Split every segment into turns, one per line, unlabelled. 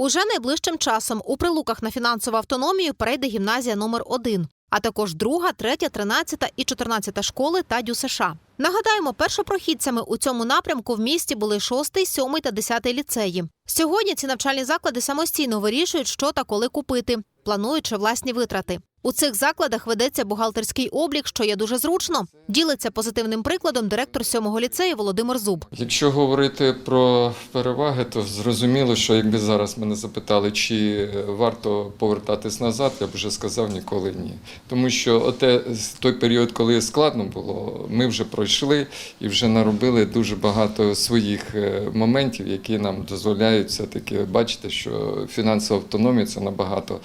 Уже найближчим часом у прилуках на фінансову автономію перейде гімназія номер 1 а також друга, третя, тринадцята і чотирнадцята школи та ДЮСШ. Нагадаємо, першопрохідцями у цьому напрямку в місті були шостий, сьомий та десятий ліцеї. Сьогодні ці навчальні заклади самостійно вирішують, що та коли купити, плануючи власні витрати. У цих закладах ведеться бухгалтерський облік, що є дуже зручно. Ділиться позитивним прикладом директор сьомого ліцею Володимир Зуб.
Якщо говорити про переваги, то зрозуміло, що якби зараз мене запитали, чи варто повертатись назад, я б вже сказав ніколи ні. Тому що оте, той період, коли складно було, ми вже пройшли і вже наробили дуже багато своїх е, моментів, які нам дозволяють все-таки бачити, що фінансова автономія це набагато,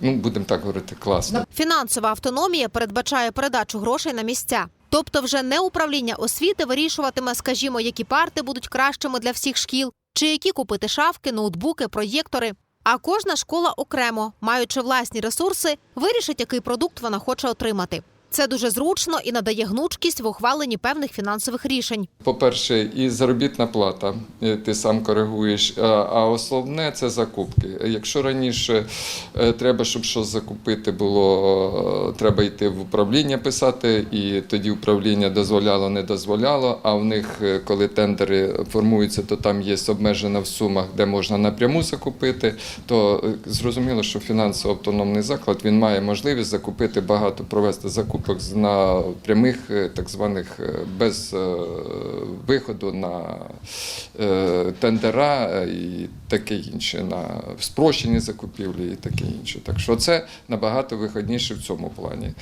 ну будемо так говорити, класно.
Фінансова автономія передбачає передачу грошей на місця. Тобто, вже не управління освіти вирішуватиме, скажімо, які парти будуть кращими для всіх шкіл, чи які купити шафки, ноутбуки, проєктори. А кожна школа окремо, маючи власні ресурси, вирішить, який продукт вона хоче отримати. Це дуже зручно і надає гнучкість в ухваленні певних фінансових рішень.
По-перше, і заробітна плата, ти сам коригуєш. А основне це закупки. Якщо раніше е, треба, щоб щось закупити, було е, треба йти в управління писати, і тоді управління дозволяло, не дозволяло. А в них, е, коли тендери формуються, то там є обмежена в сумах, де можна напряму закупити. То зрозуміло, що фінансово автономний заклад він має можливість закупити багато, провести закупок на прямих е, так званих е, без е, виходу на тендера і таке інше, на спрощені закупівлі і таке інше. Так що це набагато вигідніше в цьому плані.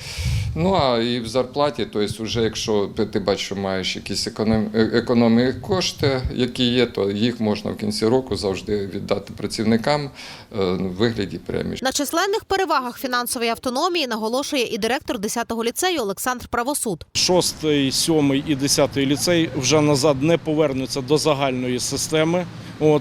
Ну а і в зарплаті, тобто, вже якщо ти- бачиш, маєш якісь економ, економії кошти, які є, то їх можна в кінці року завжди віддати працівникам в вигляді премії.
На численних перевагах фінансової автономії наголошує і директор 10-го ліцею Олександр Правосуд.
Шостий, сьомий і десятий ліцей вже назад не повернуться до загальної системи,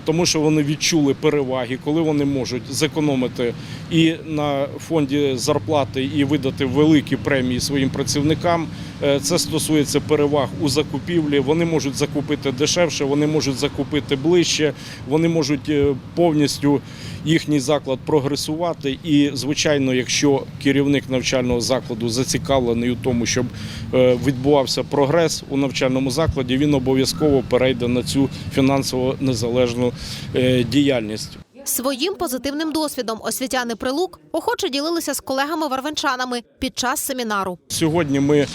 тому що вони відчули переваги, коли вони можуть зекономити і на фонді зарплати, і видати великі премії своїм працівникам. Е, Це стосується переваг у закупівлі. Вони можуть закупити дешевше, вони можуть закупити ближче, вони можуть е, повністю їхній заклад прогресувати. І, звичайно, якщо керівник навчального закладу зацікавлений у тому, щоб е, відбувався прогрес у навчальному закладі, він обов'язково перейде на цю фінансово незалежну діяльність.
Своїм позитивним досвідом освітяни Прилук охоче ділилися з колегами-варвенчанами під час семінару.
Сьогодні ми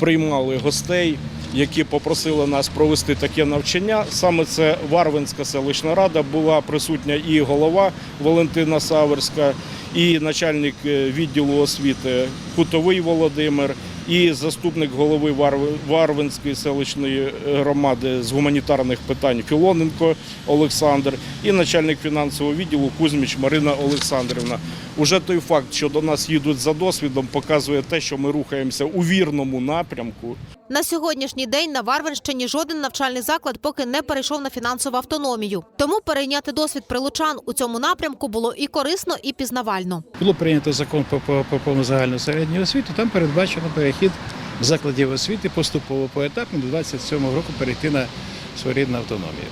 приймали гостей, які попросили нас провести таке навчання. Саме це Варвинська селищна рада була присутня і голова Валентина Саверська, і начальник е, відділу освіти Кутовий Володимир, і заступник голови Варв- Варвинської селищної громади з гуманітарних питань Філоненко Олександр, і начальник фінансового відділу Кузьміч Марина Олександрівна. Уже той факт, що до нас їдуть за досвідом, показує те, що ми рухаємося у вірному напрямку.
На сьогоднішній день на Варвинщині жоден навчальний заклад поки не перейшов на фінансову автономію. Тому перейняти досвід прилучан у цьому напрямку було і корисно, і пізнавально.
Було прийнято закон про повну загальну середню освіту. Там передбачено перехід закладів освіти поступово поетапно до 27 року перейти на своєрідну автономію.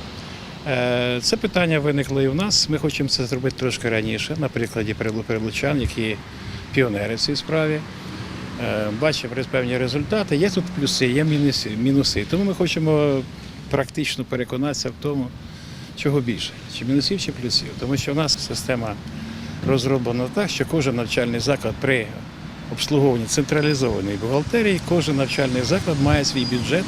Е, Це питання виникло і в нас. Ми хочемо це зробити трошки раніше, на прикладі Прилу- прилучан, які піонери в цій справі. Е, Бачимо певні результати. Є тут плюси, є мінуси. Тому ми хочемо практично переконатися в тому, чого більше, чи мінусів, чи плюсів. Тому що в нас система розроблена так, що кожен навчальний заклад при обслуговуванні централізованої бухгалтерії, кожен навчальний заклад має свій бюджет,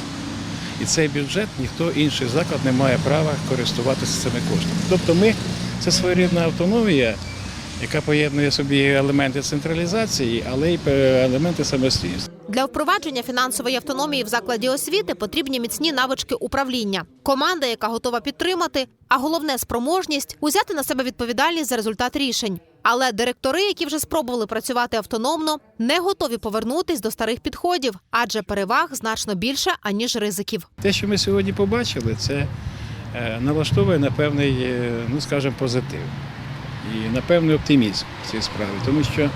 і цей бюджет ніхто інший заклад не має права користуватися цими коштами. Тобто ми це своєрідна автономія, яка поєднує собі елементи централізації, але й елементи самостійності.
Для впровадження фінансової автономії в закладі освіти потрібні міцні навички управління, команда, яка готова підтримати, а головне спроможність узяти на себе відповідальність за результат рішень. Але директори, які вже спробували працювати автономно, не готові повернутись до старих підходів, адже переваг значно більше аніж ризиків.
Те, що ми сьогодні побачили, це е, налаштовує на певний, е, ну скажімо, позитив і на певний оптимізм в цій справі. Тому що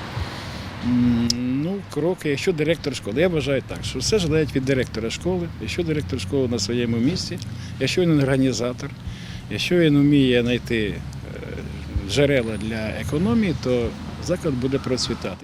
ну, кроки, якщо директор школи, я вважаю так, що все залежить від директора школи, якщо директор школи на своєму місці, якщо він організатор, якщо він вміє знайти джерела для економії, то заклад буде процвітати.